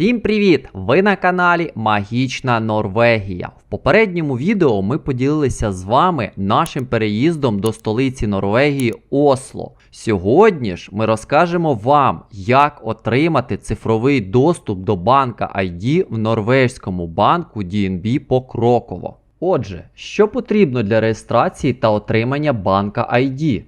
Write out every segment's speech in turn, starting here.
Всім привіт! Ви на каналі Магічна Норвегія. В попередньому відео ми поділилися з вами нашим переїздом до столиці Норвегії Осло. Сьогодні ж ми розкажемо вам, як отримати цифровий доступ до банка ID в норвезькому банку DNB покроково. Отже, що потрібно для реєстрації та отримання банка ID?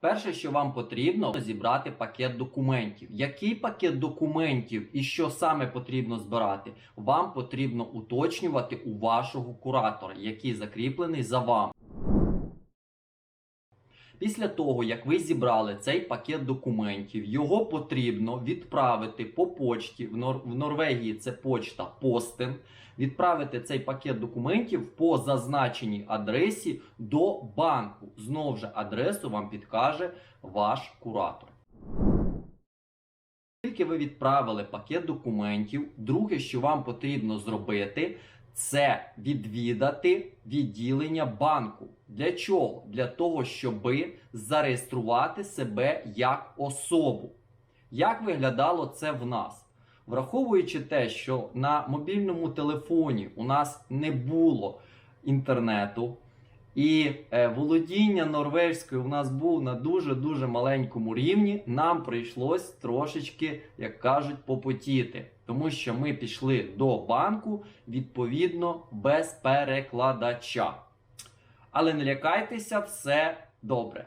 Перше, що вам потрібно, зібрати пакет документів. Який пакет документів і що саме потрібно збирати, вам потрібно уточнювати у вашого куратора, який закріплений за вами. Після того, як ви зібрали цей пакет документів, його потрібно відправити по почті. В, Нор- в Норвегії це почта Постен. Відправити цей пакет документів по зазначеній адресі до банку. Знову ж адресу вам підкаже ваш куратор. Тільки ви відправили пакет документів, друге, що вам потрібно зробити, це відвідати відділення банку. Для чого? Для того, щоб зареєструвати себе як особу. Як виглядало це в нас? Враховуючи те, що на мобільному телефоні у нас не було інтернету, і е, володіння норвезькою у нас був на дуже-дуже маленькому рівні, нам прийшлось трошечки, як кажуть, попотіти. Тому що ми пішли до банку відповідно без перекладача. Але не лякайтеся, все добре.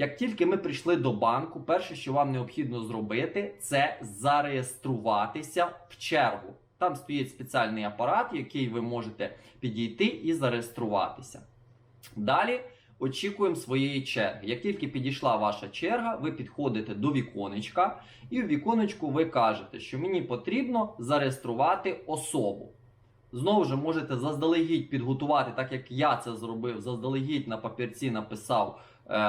Як тільки ми прийшли до банку, перше, що вам необхідно зробити, це зареєструватися в чергу. Там стоїть спеціальний апарат, який ви можете підійти і зареєструватися. Далі очікуємо своєї черги. Як тільки підійшла ваша черга, ви підходите до віконечка, і в віконечку ви кажете, що мені потрібно зареєструвати особу. Знову ж можете заздалегідь підготувати, так як я це зробив, заздалегідь на папірці написав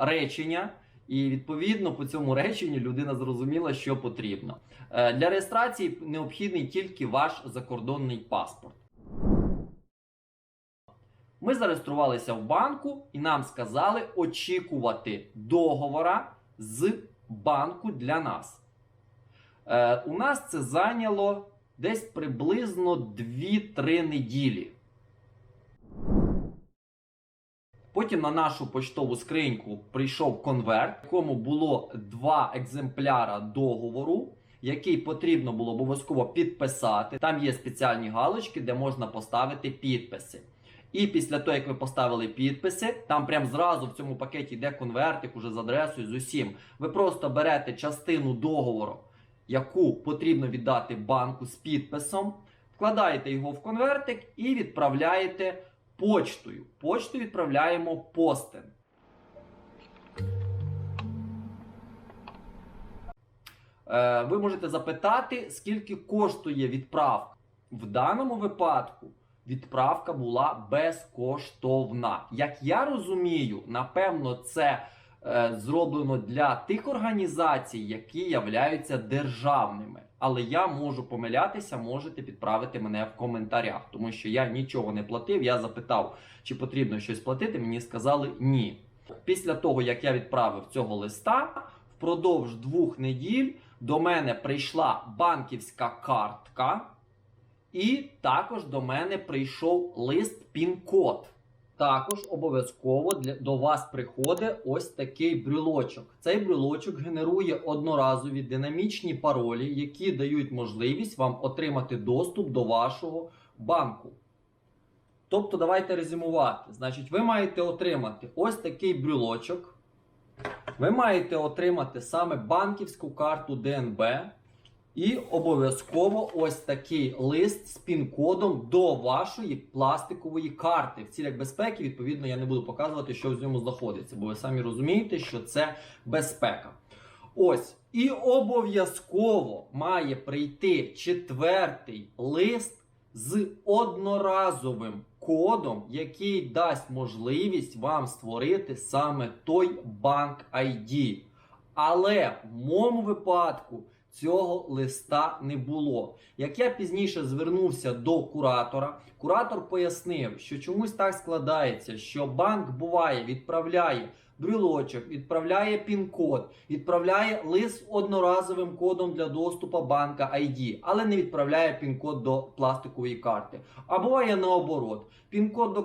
речення, і відповідно по цьому реченню людина зрозуміла, що потрібно. Е, для реєстрації необхідний тільки ваш закордонний паспорт. Ми зареєструвалися в банку і нам сказали очікувати договора з банку для нас. Е, у нас це зайняло десь приблизно 2-3 неділі. Потім на нашу поштову скриньку прийшов конверт, в якому було два екземпляра договору, який потрібно було обов'язково підписати. Там є спеціальні галочки, де можна поставити підписи. І після того, як ви поставили підписи, там прям зразу в цьому пакеті йде конвертик уже з адресою з усім. Ви просто берете частину договору, яку потрібно віддати банку з підписом, вкладаєте його в конвертик і відправляєте почтою. Почту відправляємо постен. Е, Ви можете запитати, скільки коштує відправка. В даному випадку відправка була безкоштовна. Як я розумію, напевно, це зроблено для тих організацій, які являються державними. Але я можу помилятися, можете підправити мене в коментарях, тому що я нічого не платив. Я запитав, чи потрібно щось платити. Мені сказали ні. Після того, як я відправив цього листа, впродовж двох неділь до мене прийшла банківська картка, і також до мене прийшов лист пін-код. Також обов'язково для, до вас приходить ось такий брелочок. Цей брелочок генерує одноразові динамічні паролі, які дають можливість вам отримати доступ до вашого банку. Тобто, давайте резюмувати. Значить, ви маєте отримати ось такий брелочок. Ви маєте отримати саме банківську карту ДНБ. І обов'язково ось такий лист з пін-кодом до вашої пластикової карти. В цілях безпеки, відповідно, я не буду показувати, що в ньому знаходиться, бо ви самі розумієте, що це безпека. Ось. І обов'язково має прийти четвертий лист з одноразовим кодом, який дасть можливість вам створити саме той банк ID. Але в моєму випадку цього листа не було. Як я пізніше звернувся до куратора, куратор пояснив, що чомусь так складається, що банк буває, відправляє брілочок, відправляє пін-код, відправляє лист з одноразовим кодом для доступу банка ID, але не відправляє пін-код до пластикової карти. А буває наоборот. Пін-код до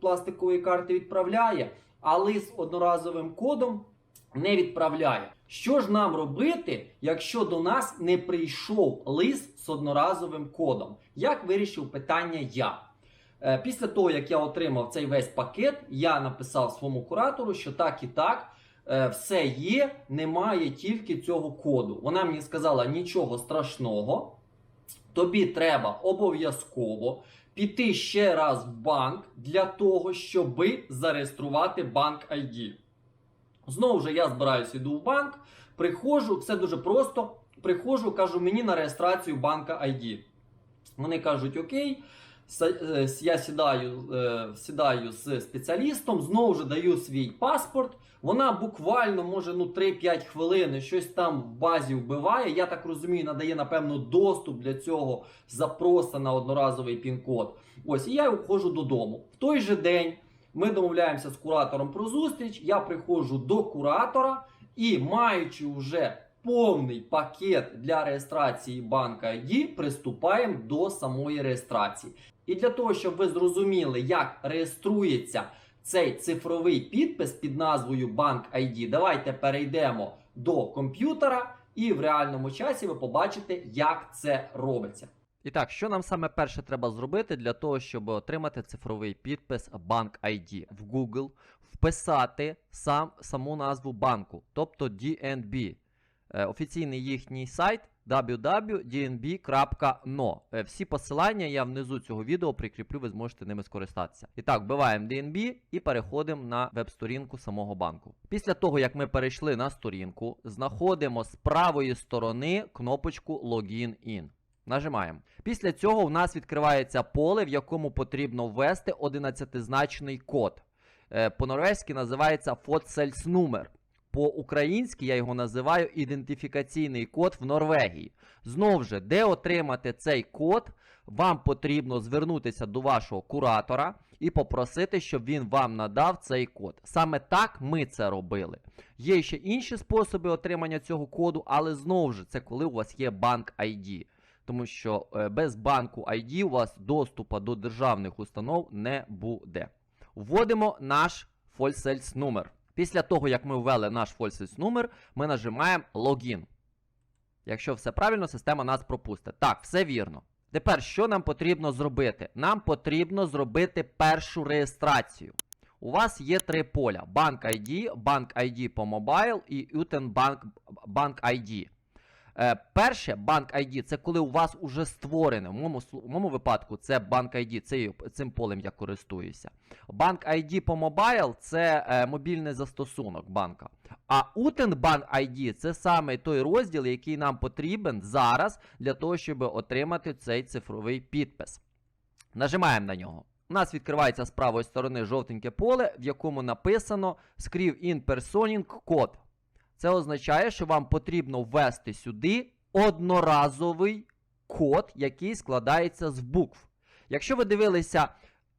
пластикової карти відправляє, а лист з одноразовим кодом не відправляє. Що ж нам робити, якщо до нас не прийшов лист з одноразовим кодом? Як вирішив питання я? Е, Після того, як я отримав цей весь пакет, я написав своєму куратору, що так і так, е, все є, немає тільки цього коду. Вона мені сказала нічого страшного. Тобі треба обов'язково піти ще раз в банк для того, щоби зареєструвати банк ID. Знову ж я збираюся, йду в банк, приходжу, все дуже просто. Приходжу, кажу, мені на реєстрацію банка ID. Вони кажуть, окей. Е, Я сідаю, е, сідаю з спеціалістом, знову ж даю свій паспорт. Вона буквально може ну 3-5 хвилин щось там в базі вбиває. Я так розумію, надає напевно доступ для цього запроса на одноразовий пін-код. Ось і я входжу додому. В той же день ми домовляємося з куратором про зустріч. Я приходжу до куратора і, маючи вже повний пакет для реєстрації банка ID, приступаємо до самої реєстрації. І для того, щоб ви зрозуміли, як реєструється цей цифровий підпис під назвою Банк ID, давайте перейдемо до комп'ютера, і в реальному часі ви побачите, як це робиться. І так, що нам саме перше треба зробити для того, щоб отримати цифровий підпис Bank ID в Google, вписати сам, саму назву банку, тобто DNB. Е, Офіційний їхній сайт www.dnb.no. Е, Всі посилання я внизу цього відео прикріплю, ви зможете ними скористатися. І так, вбиваємо DNB і переходимо на веб-сторінку самого банку. Після того, як ми перейшли на сторінку, знаходимо з правої сторони кнопочку Login In. Нажимаємо. Після цього у нас відкривається поле, в якому потрібно ввести 11-значний код. Е, По-норвезьки називається фотсельснумер. По-українськи я його називаю ідентифікаційний код в Норвегії. Знову ж, де отримати цей код, вам потрібно звернутися до вашого куратора і попросити, щоб він вам надав цей код. Саме так ми це робили. Є ще інші способи отримання цього коду, але знову ж це коли у вас є банк ID. Тому що е, без банку ID у вас доступу до державних установ не буде. Вводимо наш Фольсельс номер. Після того, як ми ввели наш Фольсельс номер, ми нажимаємо логін. Якщо все правильно, система нас пропустить. Так, все вірно. Тепер що нам потрібно зробити? Нам потрібно зробити першу реєстрацію. У вас є три поля: Банк ID, Банк ID по мобайл і Uten Bank, Bank ID. Е, перше, банк ID це коли у вас уже створене. В моєму, в моєму випадку це банк ID, це, цим полем я користуюся. Банк ID по мобайл це е, мобільний застосунок банка. А Uten Bank ID це саме той розділ, який нам потрібен зараз для того, щоб отримати цей цифровий підпис. Нажимаємо на нього. У нас відкривається з правої сторони жовтеньке поле, в якому написано Scrive in Personing Code. Це означає, що вам потрібно ввести сюди одноразовий код, який складається з букв. Якщо ви дивилися.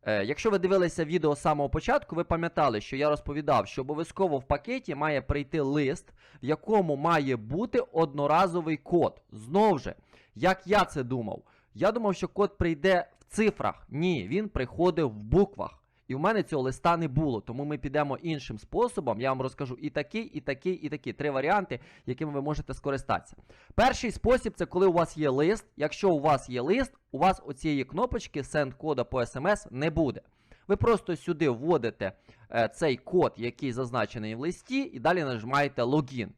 Е, якщо ви дивилися відео з самого початку, ви пам'ятали, що я розповідав, що обов'язково в пакеті має прийти лист, в якому має бути одноразовий код. Знову ж, як я це думав, я думав, що код прийде в цифрах. Ні, він приходив в буквах. І в мене цього листа не було, тому ми підемо іншим способом. Я вам розкажу і такий, і такий, і такий. Три варіанти, якими ви можете скористатися. Перший спосіб це коли у вас є лист. Якщо у вас є лист, у вас оцієї кнопочки send кода по SMS не буде. Ви просто сюди вводите е, цей код, який зазначений в листі, і далі нажимаєте логін.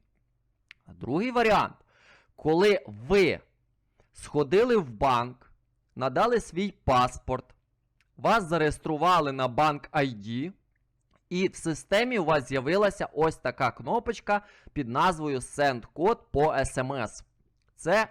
Другий варіант, коли ви сходили в банк, надали свій паспорт, вас зареєстрували на банк ID, і в системі у вас з'явилася ось така кнопочка під назвою Send код по SMS. Це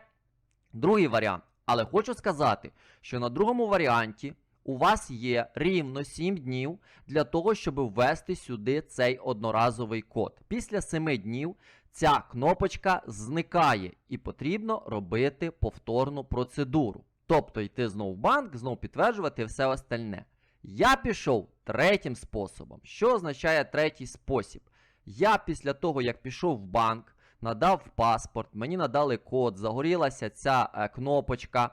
другий варіант. Але хочу сказати, що на другому варіанті у вас є рівно 7 днів для того, щоб ввести сюди цей одноразовий код. Після 7 днів ця кнопочка зникає і потрібно робити повторну процедуру. Тобто йти знову в банк, знову підтверджувати все остальне. Я пішов третім способом. Що означає третій спосіб? Я після того, як пішов в банк, надав паспорт, мені надали код, загорілася ця е, кнопочка.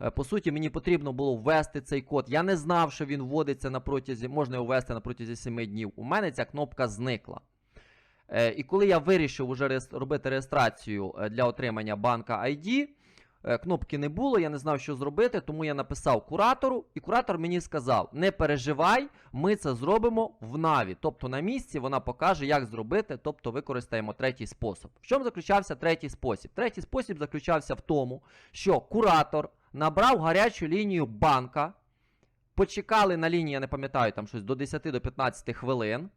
Е, По суті, мені потрібно було ввести цей код. Я не знав, що він вводиться на протязі, можна його ввести на протязі 7 днів. У мене ця кнопка зникла. Е, і коли я вирішив уже робити реєстрацію для отримання банка ID, кнопки не було, я не знав, що зробити, тому я написав куратору, і куратор мені сказав: не переживай, ми це зробимо в Наві. Тобто на місці вона покаже, як зробити, тобто використаємо третій спосіб. В чому заключався третій спосіб? Третій спосіб заключався в тому, що куратор набрав гарячу лінію банка, почекали на лінії, я не пам'ятаю, там щось до 10 до 15 хвилин.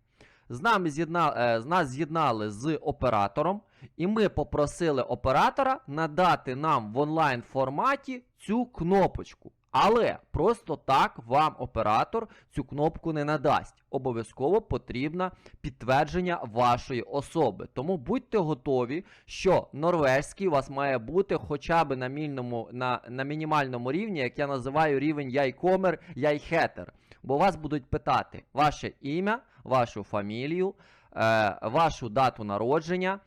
З нами з'єдна, е, з нас з'єднали з оператором, і ми попросили оператора надати нам в онлайн форматі цю кнопочку. Але просто так вам оператор цю кнопку не надасть. Обов'язково потрібно підтвердження вашої особи. Тому будьте готові, що норвезький у вас має бути хоча б на, мільному, на, на мінімальному рівні, як я називаю рівень яйкомер, яйхетер. Бо вас будуть питати ваше ім'я, вашу фамілію, е, вашу дату народження,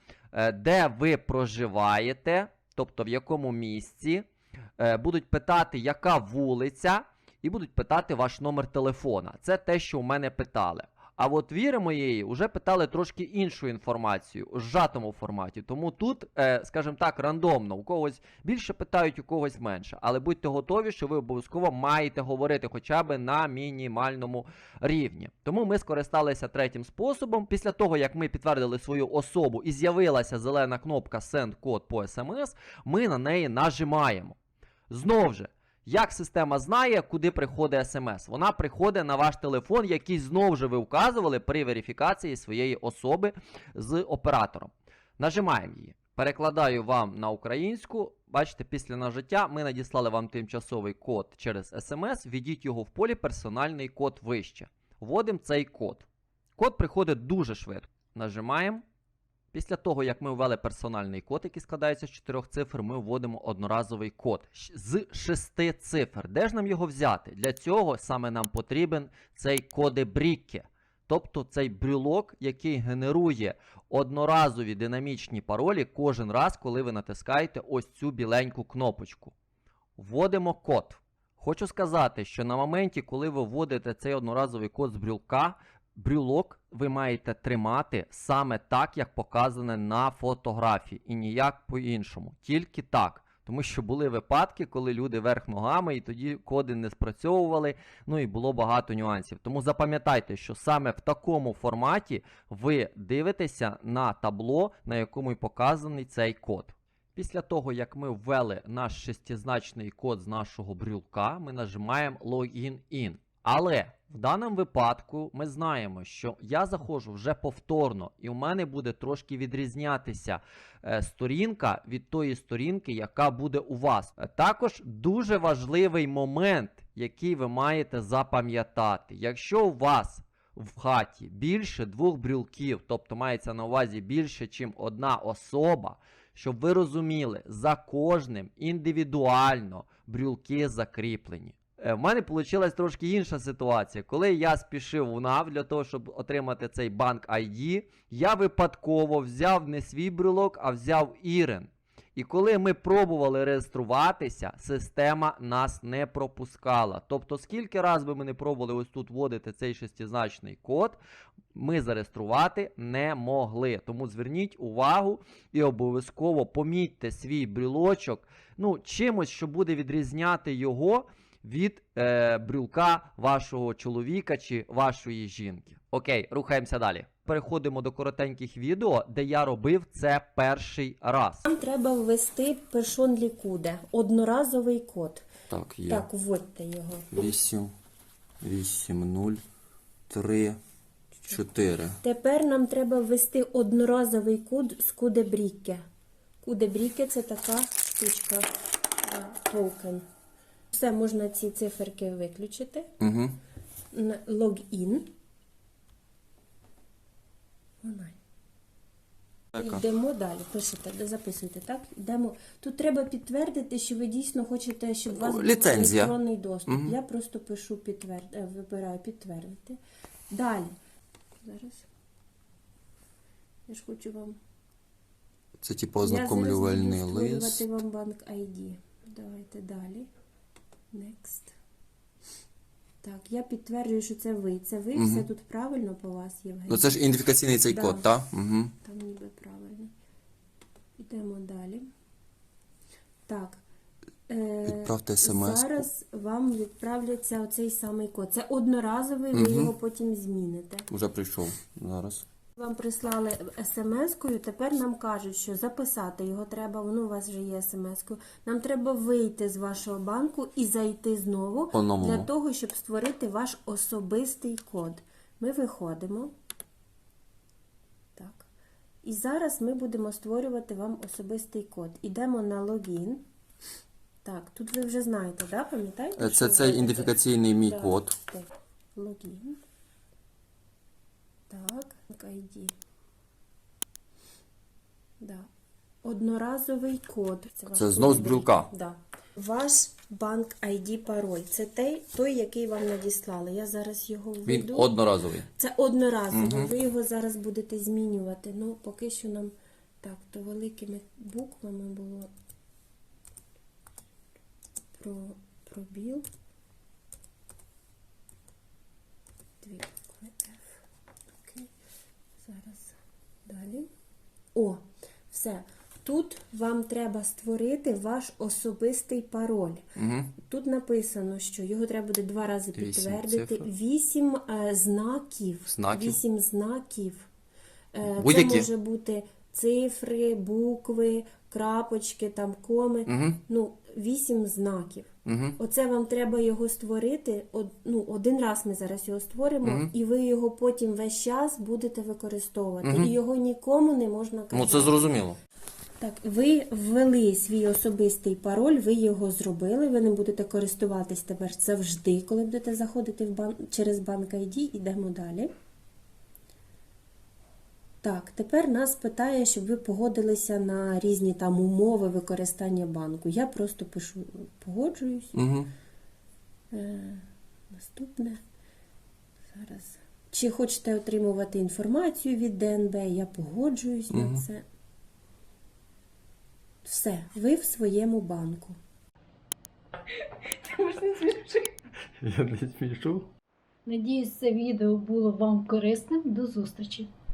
де ви проживаєте, тобто в якому місці. Е, будуть питати, яка вулиця, і будуть питати ваш номер телефона. Це те, що у мене питали. А от віри моєї вже питали трошки іншу інформацію у зжатому форматі. Тому тут, е, скажімо так, рандомно, у когось більше питають, у когось менше. Але будьте готові, що ви обов'язково маєте говорити хоча б на мінімальному рівні. Тому ми скористалися третім способом. Після того, як ми підтвердили свою особу і з'явилася зелена кнопка Send код по SMS, ми на неї нажимаємо. Знову ж, як система знає, куди приходить смс? Вона приходить на ваш телефон, який знову ж ви вказували при верифікації своєї особи з оператором. Нажимаємо її. Перекладаю вам на українську. Бачите, після нажиття ми надіслали вам тимчасовий код через смс. Введіть його в полі персональний код вище. Вводимо цей код. Код приходить дуже швидко. Нажимаємо. Після того, як ми ввели персональний код, який складається з чотирьох цифр, ми вводимо одноразовий код з шести цифр. Де ж нам його взяти? Для цього саме нам потрібен цей кодебрікке, тобто цей брюлок, який генерує одноразові динамічні паролі кожен раз, коли ви натискаєте ось цю біленьку кнопочку. Вводимо код. Хочу сказати, що на моменті, коли ви вводите цей одноразовий код з брюлка, брюлок ви маєте тримати саме так, як показане на фотографії, і ніяк по-іншому. Тільки так. Тому що були випадки, коли люди верх ногами, і тоді коди не спрацьовували, ну і було багато нюансів. Тому запам'ятайте, що саме в такому форматі ви дивитеся на табло, на якому і показаний цей код. Після того, як ми ввели наш шестизначний код з нашого брюлка, ми нажимаємо Login In. Але в даному випадку ми знаємо, що я заходжу вже повторно, і у мене буде трошки відрізнятися е, сторінка від тої сторінки, яка буде у вас. Е, Також дуже важливий момент, який ви маєте запам'ятати. Якщо у вас в хаті більше двох брюлків, тобто мається на увазі більше, ніж одна особа, щоб ви розуміли, за кожним індивідуально брюлки закріплені. Е, В мене вийшла трошки інша ситуація. Коли я спішив в НАВ для того, щоб отримати цей банк ID, я випадково взяв не свій брелок, а взяв Ірен. І коли ми пробували реєструватися, система нас не пропускала. Тобто, скільки раз би ми не пробували ось тут вводити цей шестизначний код, ми зареєструвати не могли. Тому зверніть увагу і обов'язково помітьте свій брілочок, ну, чимось, що буде відрізняти його від е, брюлка вашого чоловіка чи вашої жінки. Окей, рухаємося далі. Переходимо до коротеньких відео, де я робив це перший раз. Нам треба ввести першон лікуде, одноразовий код. Так, є. Так, вводьте його. 8, 8, 0, 3, 4. Тепер нам треба ввести одноразовий код з кудебріке. Кудебріке це така штучка, а, токен. Все, можна ці циферки виключити. Угу. Логін. Онлайн. Йдемо далі, пишете, записуйте, так? Йдемо. Тут треба підтвердити, що ви дійсно хочете, щоб у вас був Ліцензія. електронний доступ. Я просто пишу підтверд... е, вибираю підтвердити. Далі. Зараз. Я ж хочу вам Це типу Я ознакомлювальний буду створювати лист. вам банк ID. Давайте далі. Next. Так, я підтверджую, що це ви. Це ви, все тут правильно по вас, Євгеній? Ну це ж ідентифікаційний цей Да. код, так? Угу. Там ніби правильно. Йдемо далі. Так. Е, Відправте смс. Зараз вам відправляться оцей самий код. Це одноразовий, ви його потім зміните. Уже прийшов. Зараз. Вам прислали смс-кою, тепер нам кажуть, що записати його треба, воно у вас вже є смс-кою. Нам треба вийти з вашого банку і зайти знову По-новому. для того, щоб створити ваш особистий код. Ми виходимо. Так. І зараз ми будемо створювати вам особистий код. Ідемо на логін. Так, тут ви вже знаєте, да? пам'ятаєте? Е, що Це ви цей ідентифікаційний мій Да. код. Так, Логін. Так, ID. Да. Одноразовий код. ваш Це знов з брілка? Да. Ваш банк ID пароль. Це той, той, який вам надіслали. Я зараз його Він одноразовий. Це одноразово. Ви його зараз будете змінювати. Ну, поки що нам так, то великими буквами було про пробіл. Дві букви F. Окей. Зараз далі. О, все. Тут вам треба створити ваш особистий пароль. Угу. Тут написано, що його треба буде два рази Вісім підтвердити. цифр. Вісім е, знаків. Знаків? Вісім знаків. Е, це Будь-які? може бути цифри, букви, крапочки, там коми. Угу. Ну, вісім знаків. Угу. Оце вам треба його створити. од- ну, один раз ми зараз його створимо, Мгм. і ви його потім весь час будете використовувати. Мгм. І його нікому не можна казати. Ну це зрозуміло. Так, ви ввели свій особистий пароль, ви його зробили, ви не будете користуватись тепер завжди, коли будете заходити в бан... через банк ID. Ідемо далі. Так, тепер нас питає, щоб ви погодилися на різні там умови використання банку. Я просто пишу погоджуюсь. Угу. Е, наступне. Зараз. Чи хочете отримувати інформацію від ДНБ? Я погоджуюсь на це. Все, ви в своєму банку. Я не смішу. Надіюсь, це відео було вам корисним. До зустрічі!